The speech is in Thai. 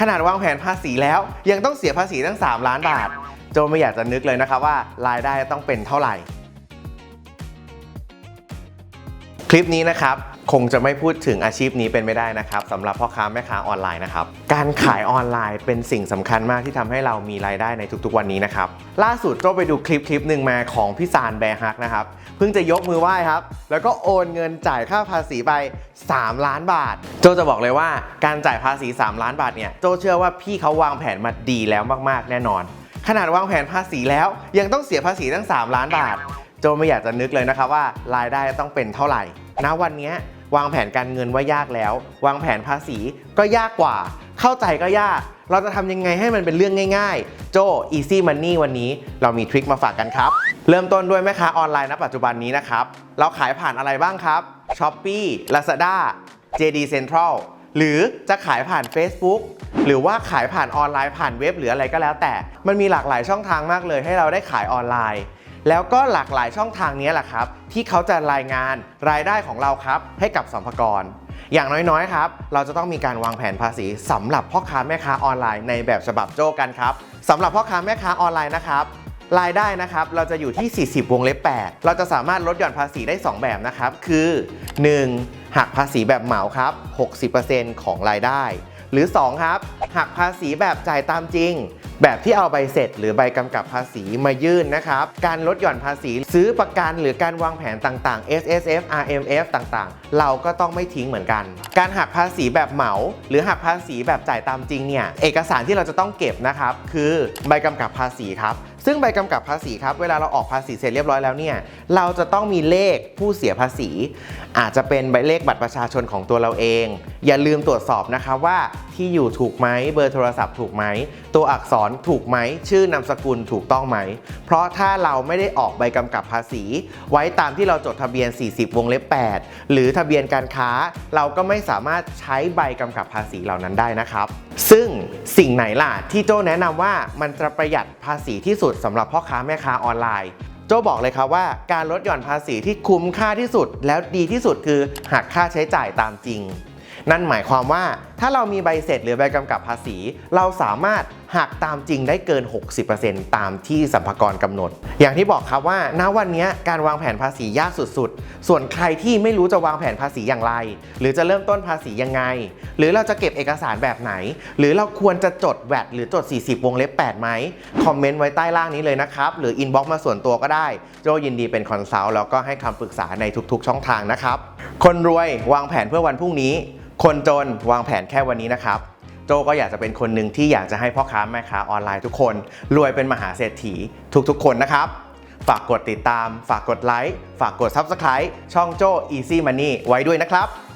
ขนาดวางแผนภาษีแล้ว ยังต้องเสียภาษีตั้ง 3 ล้านบาท โจไม่อยากจะนึกเลยนะครับว่ารายได้ต้องเป็นเท่าไหร่ คลิปนี้นะครับคงจะไม่พูดถึงอาชีพนี้เป็นไม่ได้นะครับสำหรับพ่อค้าแม่ค้าออนไลน์นะครับการขายออนไลน์เป็นสิ่งสำคัญมากที่ทำให้เรามีรายได้ในทุกๆวันนี้นะครับล่าสุดโจไปดูคลิปคลิปหนึ่งมาของพี่ซานแบร์ฮักนะครับเพิ่งจะยกมือไหว้ครับ แล้วก็โอนเงินจ่ายค่าภาษีไป 3 ล้านบาท โจจะบอกเลยว่าการจ่ายภาษี 3 ล้านบาทเนี่ยโจเชื่อว่าพี่เขาวางแผนมาดีแล้วมากๆ แน่นอน ขนาดวางแผนภาษีแล้วยังต้องเสียภาษีตั้ง 3 ล้านบาท โจไม่อยากจะนึกเลยนะครับว่ารายได้ต้องเป็นเท่าไหร่ณวันนี้วางแผนการเงินว่ายากแล้ว วางแผนภาษีก็ยากกว่า เข้าใจก็ยาก เราจะทำยังไงให้มันเป็นเรื่องง่าย ๆ โจ Easy Money วันนี้เรามีทริคมาฝากกันครับ เริ่มต้นด้วยแม่ค้าออนไลน์ณปัจจุบันนี้นะครับ เราขายผ่านอะไรบ้างครับ Shopee Lazada JD Central หรือจะขายผ่าน Facebook หรือว่าขายผ่านออนไลน์ผ่านเว็บหรืออะไรก็แล้วแต่ มันมีหลากหลายช่องทางมากเลยให้เราได้ขายออนไลน์ แล้วก็หลากหลายช่องทางนี้แหละครับ ที่เขาจะรายงานรายได้ของเราครับ ให้กับสัมภากร อย่างน้อยๆครับ เราจะต้องมีการวางแผนภาษีสำหรับพ่อค้าแม่ค้าออนไลน์ในแบบฉบับโจ้กันครับสำหรับพ่อค้าแม่ค้าออนไลน์นะครับรายได้นะครับเราจะอยู่ที่ 40 วงเล็บ 8 เราจะสามารถลดหย่อนภาษีได้ 2 แบบนะครับ คือ 1. หักภาษีแบบเหมาครับ 60%ของรายได้ หรือ 2 ครับ หักภาษีแบบจ่ายตามจริง แบบที่เอาใบเสร็จ หรือใบกำกับภาษีมายื่นนะครับ การลดหย่อนภาษีซื้อประกันหรือการวางแผนต่างๆ S S F R M F ต่างๆ เราก็ต้องไม่ทิ้งเหมือนกัน การหักภาษีแบบเหมา หรือหักภาษีแบบจ่ายตามจริงเนี่ยเอกสารที่เราจะต้องเก็บนะครับคือใบกำกับภาษีครับ ซึ่งใบกำกับภาษีครับ เวลาเราออกภาษีเสร็จเรียบร้อยแล้วเนี่ย เราจะต้องมีเลขผู้เสียภาษี อาจจะเป็นใบเลขบัตรประชาชนของตัวเราเอง อย่าลืมตรวจสอบนะครับว่าที่อยู่ถูกไหมเบอร์โทรศัพท์ถูกไหม ตัวอักษรถูกไหม ชื่อนามสกุลถูกต้องไหม เพราะถ้าเราไม่ได้ออกใบกำกับภาษี ไว้ตามที่เราจดทะเบียน 40 วงเล็บ 8 หรือทะเบียนการค้า เราก็ไม่สามารถใช้ใบกำกับภาษีเหล่านั้นได้นะครับ ซึ่งสิ่งไหนล่ะที่โจ้แนะนำว่ามันจะประหยัดภาษีที่สุดสำหรับพ่อค้าแม่ค้าออนไลน์โจบอกเลยครับว่าการลดหย่อนภาษีที่คุ้มค่าที่สุด แล้วดีที่สุดคือหักค่าใช้จ่ายตามจริง นั่นหมายความว่าถ้าเรามีใบเสร็จหรือใบกำกับภาษี เราสามารถหักตามจริงได้เกิน 60%ตามที่สัมภากรกำหนด อย่างที่บอกครับว่าณวันนี้การวางแผนภาษียากสุดๆ ส่วนใครที่ไม่รู้จะวางแผนภาษีอย่างไร หรือจะเริ่มต้นภาษียังไง หรือเราจะเก็บเอกสารแบบไหน หรือเราควรจะจดแวดหรือจด 40 วงเล็บ 8 ไหม คอมเมนต์ไว้ใต้ล่างนี้เลยนะครับ หรืออินบ็อกซ์มาส่วนตัวก็ได้ โจยินดีเป็นคอนซัลท์แล้วก็ให้คำปรึกษาในทุกๆ ช่องทางนะครับ คนรวยวางแผนเพื่อวันพรุ่งนี้ คนจนวางแผนแค่วันนี้นะครับ โจก็อยากจะเป็นคนหนึ่งที่อยากจะให้พ่อค้าแม่ค้าออนไลน์ทุกคน รวยเป็นมหาเศรษฐีทุกๆ คนนะครับ ฝากกดติดตาม ฝากกดไลค์ ฝากกด Subscribe ช่องโจ Easy Money ไว้ด้วยนะครับ